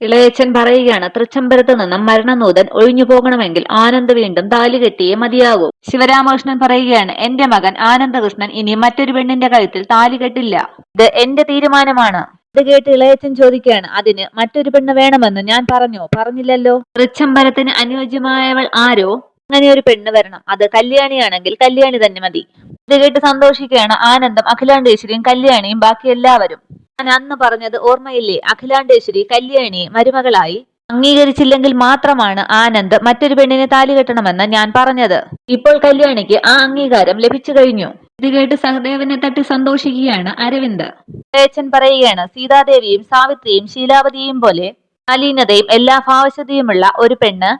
ഇളയച്ചൻ പറയുകയാണ് തൃച്ചംബരത്ത് നിന്നും മരണനൂതൻ ഒഴിഞ്ഞു പോകണമെങ്കിൽ ആനന്ദ് വീണ്ടും താലി കെട്ടിയേ മതിയാകൂ ശിവരാമകൃഷ്ണൻ പറയുകയാണ് എന്റെ മകൻ ആനന്ദകൃഷ്ണൻ ഇനി മറ്റൊരു പെണ്ണിന്റെ കഴുത്തിൽ താലി കെട്ടില്ല. ഇത് എന്റെ തീരുമാനമാണ്. ഇത് കേട്ട് ഇളയച്ചൻ ചോദിക്കുകയാണ് അതിന് മറ്റൊരു പെണ്ണ് വേണമെന്ന് ഞാൻ പറഞ്ഞോ? പറഞ്ഞില്ലല്ലോ. തൃച്ചംബരത്തിന് അനുയോജ്യമായവൾ ആരോ? അങ്ങനെ ഒരു പെണ്ണ് വരണം. അത് കല്യാണിയാണെങ്കിൽ കല്യാണി തന്നെ മതി. ഇത് കേട്ട് സന്തോഷിക്കുകയാണ് ആനന്ദം അഖിലാണ്ടേശ്വരിയും കല്യാണിയും ബാക്കി എല്ലാവരും. ഞാൻ അന്ന് പറഞ്ഞത് ഓർമ്മയില്ലേ? അഖിലാണ്ടേശ്വരി കല്യാണി മരുമകളായി അംഗീകരിച്ചില്ലെങ്കിൽ മാത്രമാണ് ആനന്ദ് മറ്റൊരു പെണ്ണിനെ താലി കെട്ടണമെന്ന് ഞാൻ പറഞ്ഞത്. ഇപ്പോൾ കല്യാണിക്ക് ആ അംഗീകാരം ലഭിച്ചു കഴിഞ്ഞു. ഇത് കേട്ട് സഹദേവനെ തട്ടി സന്തോഷിക്കുകയാണ് അരവിന്ദ്. അച്ഛൻ പറയുകയാണ് സീതാദേവിയും സാവിത്രിയും ശീലാവതിയും പോലെ അലീനതയും എല്ലാ ഭാവശതയുമുള്ള ഒരു പെണ്ണ്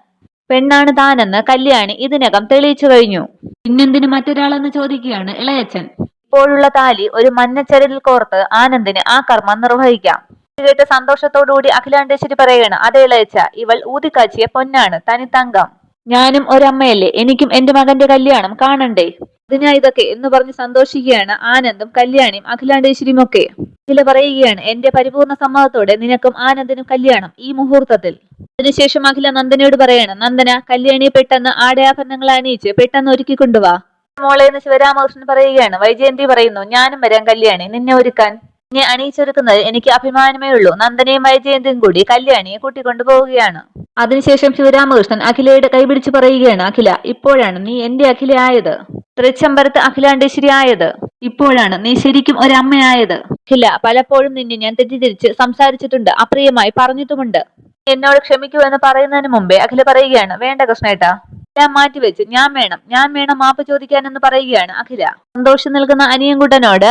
പെണ്ണാണ് താനെന്ന് കല്യാണി ഇതിനകം തെളിയിച്ചു കഴിഞ്ഞു. പിന്നെന്തിന് മറ്റൊരാളെന്ന് ചോദിക്കുകയാണ് ഇളയച്ചൻ. ഇപ്പോഴുള്ള താലി ഒരു മഞ്ഞച്ചരലിൽ കോർത്ത് ആനന്ദിന് ആ കർമ്മം നിർവഹിക്കാം. കേട്ട് സന്തോഷത്തോടുകൂടി അഖിലാണ്ടേശ്വരി പറയുകയാണ് അതേ ഇളയച്ച ഇവൾ ഊതിക്കാച്ചിയ പൊന്നാണ് തനി തങ്കം. ഞാനും ഒരമ്മയല്ലേ എനിക്കും എന്റെ മകന്റെ കല്യാണം കാണണ്ടേ? അതിനാ ഇതൊക്കെ എന്ന് പറഞ്ഞ് സന്തോഷിക്കുകയാണ് ആനന്ദും കല്യാണിയും അഖിലാണ്ടേശ്വരിയും ഒക്കെ ചില പറയുകയാണ് എന്റെ പരിപൂർണ സമ്മതത്തോടെ നിനക്കും ആനന്ദിനും കല്യാണം ഈ മുഹൂർത്തത്തിൽ. അതിനുശേഷം അഖില നന്ദനയോട് പറയാണ് നന്ദന കല്യാണിയെ പെട്ടെന്ന് ആടയാഭരണങ്ങൾ അണിയിച്ച് പെട്ടെന്ന് ഒരുക്കി കൊണ്ടുവാ മോളെ എന്ന് ശിവരാമകൃഷ്ണൻ പറയുകയാണ്. വൈജയന്തി പറയുന്നു ഞാനും വരാം കല്യാണി. നിന്നെ ഒരുക്കാൻ നിന്നെ അണിയിച്ചൊരുക്കുന്നത് എനിക്ക് അഭിമാനമേ ഉള്ളൂ. നന്ദനയും വൈജയന്തിയും കൂടി കല്യാണിയെ കൂട്ടിക്കൊണ്ടു പോവുകയാണ്. അതിനുശേഷം ശിവരാമകൃഷ്ണൻ അഖിലയുടെ കൈപിടിച്ച് പറയുകയാണ് അഖില ഇപ്പോഴാണ് നീ എന്റെ അഖില ആയത്. തൃച്ചംബരത്ത് അഖിലാണ്ടേശ്വരി ആയത്. ഇപ്പോഴാണ് നീ ശരിക്കും ഒരമ്മയായത്. അഖില പലപ്പോഴും നിന്നെ ഞാൻ തെറ്റിദ്ധരിച്ച് സംസാരിച്ചിട്ടുണ്ട്. അപ്രിയമായി പറഞ്ഞിട്ടുമുണ്ട്. എന്നോട് ക്ഷമിക്കൂ എന്ന് പറയുന്നതിന് മുമ്പേ അഖില പറയുകയാണ് വേണ്ട കൃഷ്ണേട്ടാ. എല്ലാം മാറ്റിവെച്ച് ഞാൻ വേണം. ഞാൻ വേണം മാപ്പ് ചോദിക്കാൻ എന്ന് പറയുകയാണ്. അഖില സന്തോഷം നിൽക്കുന്ന അനിയൻകുട്ടനോട്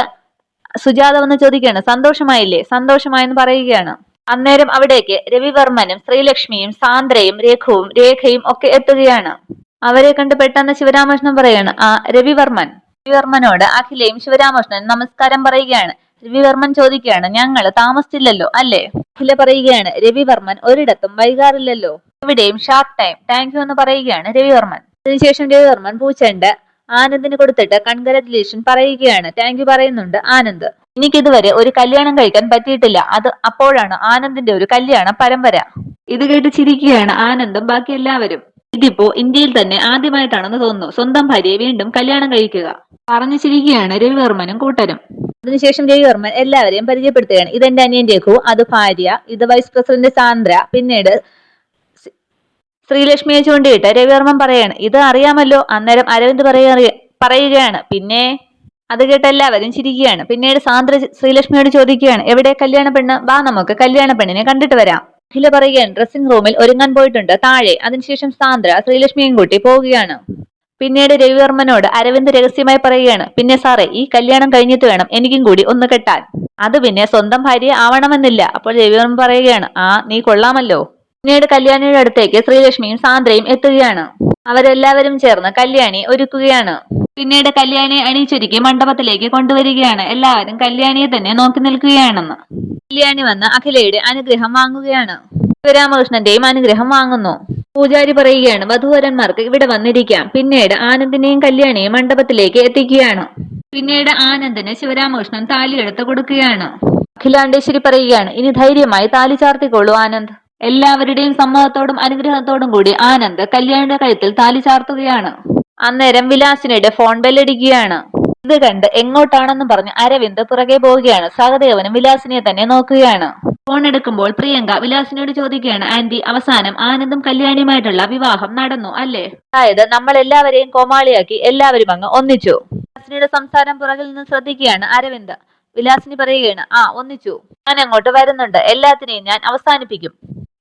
സുജാത വന്ന് ചോദിക്കുകയാണ്. സന്തോഷമായില്ലേ? സന്തോഷമായെന്ന് പറയുകയാണ്. അന്നേരം അവിടേക്ക് രവിവർമ്മനും ശ്രീലക്ഷ്മിയും സാന്ദ്രയും രഘുവും രേഖയും ഒക്കെ എത്തുകയാണ്. അവരെ കണ്ട് പെട്ടെന്ന് ശിവരാമകൃഷ്ണൻ പറയാണ് ആ രവിവർമ്മൻ. രവിവർമ്മനോട് അഖിലയും ശിവരാമകൃഷ്ണൻ നമസ്കാരം പറയുകയാണ്. രവിവർമ്മൻ ചോദിക്കുകയാണ് ഞങ്ങൾ താമസിച്ചില്ലല്ലോ? അല്ലേ? അഖില പറയുകയാണ് രവിവർമ്മൻ ഒരിടത്തും വൈകാറില്ലല്ലോ. എവിടെയും ഷാർട്ട് ടൈം താങ്ക് യു എന്ന് പറയുകയാണ് രവിവർമ്മൻ. അതിനുശേഷം രവിവർമ്മൻ പൂച്ചണ്ട് ആനന്ദിന് കൊടുത്തിട്ട് കൺഗ്രാറ്റുലേഷൻ പറയുകയാണ് താങ്ക് യു പറയുന്നുണ്ട് ആനന്ദ്. എനിക്കിതുവരെ ഒരു കല്യാണം കഴിക്കാൻ പറ്റിയിട്ടില്ല. അത് അപ്പോഴാണ് ആനന്ദിന്റെ ഒരു കല്യാണ പരമ്പര. ഇത് കേട്ട് ചിരിക്കുകയാണ് ആനന്ദും ബാക്കി എല്ലാവരും. ഇതിപ്പോ ഇന്ത്യയിൽ തന്നെ ആദ്യമായിട്ടാണെന്ന് തോന്നുന്നു. സ്വന്തം ഭാര്യയെ വീണ്ടും കല്യാണം കഴിക്കുക. പറഞ്ഞു ചിരിക്കുകയാണ് രവിവർമ്മനും കൂട്ടരും. അതിനുശേഷം രവിവർമ്മൻ എല്ലാവരെയും പരിചയപ്പെടുത്തുകയാണ്. ഇതെന്റെ അനിയൻ രഘു അത് ഭാര്യ ഇത് വൈസ് പ്രസിഡന്റ് സാന്ദ്ര പിന്നീട് ശ്രീ- ശ്രീലക്ഷ്മിയെ ചൂണ്ടിയിട്ട് രവിവർമ്മൻ പറയാണ്. ഇത് അറിയാമല്ലോ അന്നേരം അരവിന്ദ് പറയുക പറയുകയാണ്. പിന്നെ അത് കേട്ട് എല്ലാവരും ചിരിക്കുകയാണ്. പിന്നീട് സാന്ദ്ര ശ്രീലക്ഷ്മിയോട് ചോദിക്കുകയാണ് എവിടെ കല്യാണ പെണ്ണ്? വാ നമുക്ക് കല്യാണ പെണ്ണിനെ കണ്ടിട്ട് വരാം. അഖില പറയുകയാണ് ഡ്രസ്സിംഗ് റൂമിൽ ഒരുങ്ങാൻ പോയിട്ടുണ്ട്. താഴെ. അതിനുശേഷം സാന്ദ്ര ശ്രീലക്ഷ്മിയും കൂട്ടി പോവുകയാണ്. പിന്നീട് രവിവർമ്മനോട് അരവിന്ദ് രഹസ്യമായി പറയുകയാണ് പിന്നെ സാറേ ഈ കല്യാണം കഴിഞ്ഞിട്ട് വേണം എനിക്കും കൂടി ഒന്ന് കെട്ടാൻ. അത് പിന്നെ സ്വന്തം ഭാര്യ ആവണമെന്നില്ല. അപ്പോൾ രവിവർമ്മ പറയുകയാണ് ആ നീ കൊള്ളാമല്ലോ. പിന്നീട് കല്യാണിയുടെ അടുത്തേക്ക് ശ്രീലക്ഷ്മിയും സാന്ദ്രയും എത്തുകയാണ്. അവരെല്ലാവരും ചേർന്ന് കല്യാണി ഒരുക്കുകയാണ്. പിന്നീട് കല്യാണിയെ അണിയിച്ചൊരുക്കി മണ്ഡപത്തിലേക്ക് കൊണ്ടുവരികയാണ്. എല്ലാവരും കല്യാണിയെ തന്നെ നോക്കി നിൽക്കുകയാണെന്ന്. കല്യാണി വന്ന് അഖിലയുടെ അനുഗ്രഹം വാങ്ങുകയാണ്. ശിവരാമകൃഷ്ണന്റെയും അനുഗ്രഹം വാങ്ങുന്നു. പൂജാരി പറയുകയാണ് വധുവരന്മാർക്ക് ഇവിടെ വന്നിരിക്കാം. പിന്നീട് ആനന്ദിനെയും കല്യാണിയും മണ്ഡപത്തിലേക്ക് എത്തിക്കുകയാണ്. പിന്നീട് ആനന്ദിന് ശിവരാമകൃഷ്ണൻ താലി എടുത്ത് കൊടുക്കുകയാണ്. അഖിലാണ്ടേശ്വരി പറയുകയാണ് ഇനി ധൈര്യമായി താലി ചാർത്തിക്കൊള്ളൂ ആനന്ദ്. എല്ലാവരുടെയും സമ്മതത്തോടും അനുഗ്രഹത്തോടും കൂടി ആനന്ദ് കല്യാണിയുടെ കഴുത്തിൽ താലി ചാർത്തുകയാണ്. അന്നേരം വിലാസിനിയുടെ ഫോൺ ബെല്ലടിക്കുകയാണ് ഇത് കണ്ട് എങ്ങോട്ടാണെന്നും പറഞ്ഞ് അരവിന്ദ് പുറകെ പോവുകയാണ്. സഹദേവനും വിലാസിനെ തന്നെ നോക്കുകയാണ്. ഫോൺ എടുക്കുമ്പോൾ പ്രിയങ്ക വിലാസിനോട് ചോദിക്കുകയാണ് ആന്റി അവസാനം ആനന്ദും കല്യാണിയുമായിട്ടുള്ള വിവാഹം നടന്നു അല്ലേ? അതായത് നമ്മൾ എല്ലാവരെയും കോമാളിയാക്കി എല്ലാവരും അങ്ങ് ഒന്നിച്ചു. വിലാസിനിയുടെ സംസാരം പുറകിൽ നിന്ന് ശ്രദ്ധിക്കുകയാണ് അരവിന്ദ്. വിലാസിനി പറയുകയാണ് ആ ഒന്നിച്ചു. ഞാൻ അങ്ങോട്ട് വരുന്നുണ്ട്. എല്ലാത്തിനെയും ഞാൻ അവസാനിപ്പിക്കും.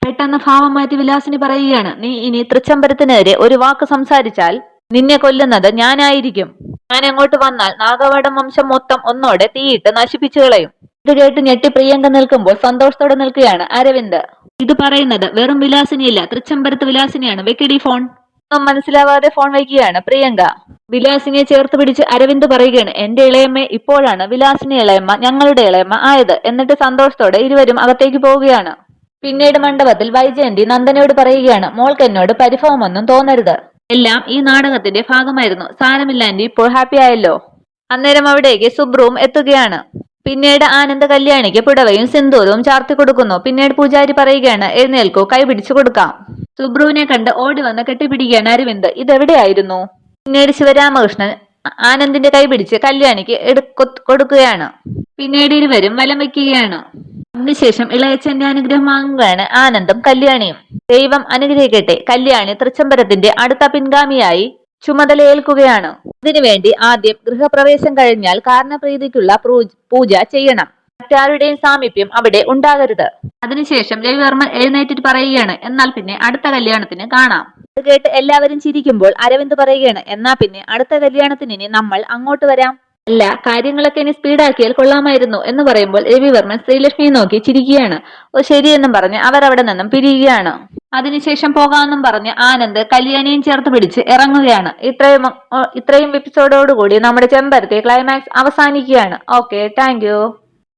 പെട്ടെന്ന് ഭാവം മാറ്റി വിലാസിനി പറയുകയാണ് നീ ഇനി തൃച്ചംബരത്തിനെതിരെ ഒരു വാക്ക് സംസാരിച്ചാൽ നിന്നെ കൊല്ലുന്നത് ഞാനായിരിക്കും. ഞാൻ അങ്ങോട്ട് വന്നാൽ നാഗവടം വംശം മൊത്തം ഒന്നോടെ തീയിട്ട് നശിപ്പിച്ചു കളയും. ഇത് കേട്ട് ഞെട്ടി പ്രിയങ്ക നിൽക്കുമ്പോൾ സന്തോഷത്തോടെ നിൽക്കുകയാണ് അരവിന്ദ്. ഇത് പറയുന്നത് വെറും വിലാസിനിയല്ല തൃച്ചംബരത്ത് വിലാസിനിയാണ്. വെക്കടി ഫോൺ. ഒന്നും മനസ്സിലാവാതെ ഫോൺ വയ്ക്കുകയാണ് പ്രിയങ്ക. വിലാസിനിയെ ചേർത്ത് പിടിച്ച് അരവിന്ദ് പറയുകയാണ് എന്റെ ഇളയമ്മ ഇപ്പോഴാണ് വിലാസിനി ഇളയമ്മ ഞങ്ങളുടെ ഇളയമ്മ ആയത്. എന്നിട്ട് സന്തോഷത്തോടെ ഇരുവരും അകത്തേക്ക് പോവുകയാണ്. പിന്നീട് മണ്ഡപത്തിൽ വൈജയന്തി നന്ദനയോട് പറയുകയാണ് മോൾക്ക് എന്നോട് പരിഭവമൊന്നും തോന്നരുത്. എല്ലാം ഈ നാടകത്തിന്റെ ഭാഗമായിരുന്നു. സാരമില്ല ആന്റി ഇപ്പോൾ ഹാപ്പി ആയല്ലോ. അന്നേരം അവിടേക്ക് സുബ്രുവും എത്തുകയാണ്. പിന്നീട് ആനന്ദ് കല്യാണിക്ക് പുടവയും സിന്ദൂരവും ചാർത്തി കൊടുക്കുന്നു. പിന്നീട് പൂജാരി പറയുകയാണ് എഴുന്നേൽക്കൂ കൈ പിടിച്ചു കൊടുക്കാം. സുബ്രുവിനെ കണ്ട് ഓടി വന്ന് കെട്ടിപ്പിടിക്കുകയാണ് അരവിന്ദ്. ഇതെവിടെയായിരുന്നു? പിന്നീട് ശിവരാമകൃഷ്ണൻ ആനന്ദിന്റെ കൈ പിടിച്ച് കല്യാണിക്ക് എടുക്കൊടുക്കുകയാണ് പിന്നീട് ഇരുവരും വലം വയ്ക്കുകയാണ് അതിനുശേഷം ഇളയച്ചന്റെ അനുഗ്രഹം വാങ്ങുകയാണ് ആനന്ദം കല്യാണിയും. ദൈവം അനുഗ്രഹിക്കട്ടെ. കല്യാണി തൃച്ചംബരത്തിന്റെ അടുത്ത പിൻഗാമിയായി ചുമതലയേൽക്കുകയാണ്. ഇതിനുവേണ്ടി ആദ്യം ഗൃഹപ്രവേശം കഴിഞ്ഞാൽ കാരണപ്രീതിക്കുള്ള പൂജ ചെയ്യണം. മറ്റാരുടെയും സാമീപ്യം അവിടെ ഉണ്ടാകരുത്. അതിനുശേഷം രവിവർമ്മൻ എഴുന്നേറ്റിട്ട് പറയുകയാണ് എന്നാൽ പിന്നെ അടുത്ത കല്യാണത്തിന് കാണാം. അത് കേട്ട് എല്ലാവരും ചിരിക്കുമ്പോൾ അരവിന്ദ് പറയുകയാണ് എന്നാ പിന്നെ അടുത്ത കല്യാണത്തിന് ഇനി നമ്മൾ അങ്ങോട്ട് വരാം. അല്ല കാര്യങ്ങളൊക്കെ ഇനി സ്പീഡാക്കിയാൽ കൊള്ളാമായിരുന്നു എന്ന് പറയുമ്പോൾ രവിവർമ്മൻ ശ്രീലക്ഷ്മിയെ നോക്കി ചിരിക്കുകയാണ്. ഓ ശരിയെന്നും പറഞ്ഞ് അവർ അവിടെ നിന്നും പിരിയുകയാണ്. അതിനുശേഷം പോകാമെന്നും പറഞ്ഞ് ആനന്ദ് കല്യാണിയും ചേർത്ത് പിടിച്ച് ഇറങ്ങുകയാണ്. ഇത്രയും ഇത്രയും എപ്പിസോഡോടുകൂടി നമ്മുടെ ചെമ്പരത്തെ ക്ലൈമാക്സ് അവസാനിക്കുകയാണ്. Okay thank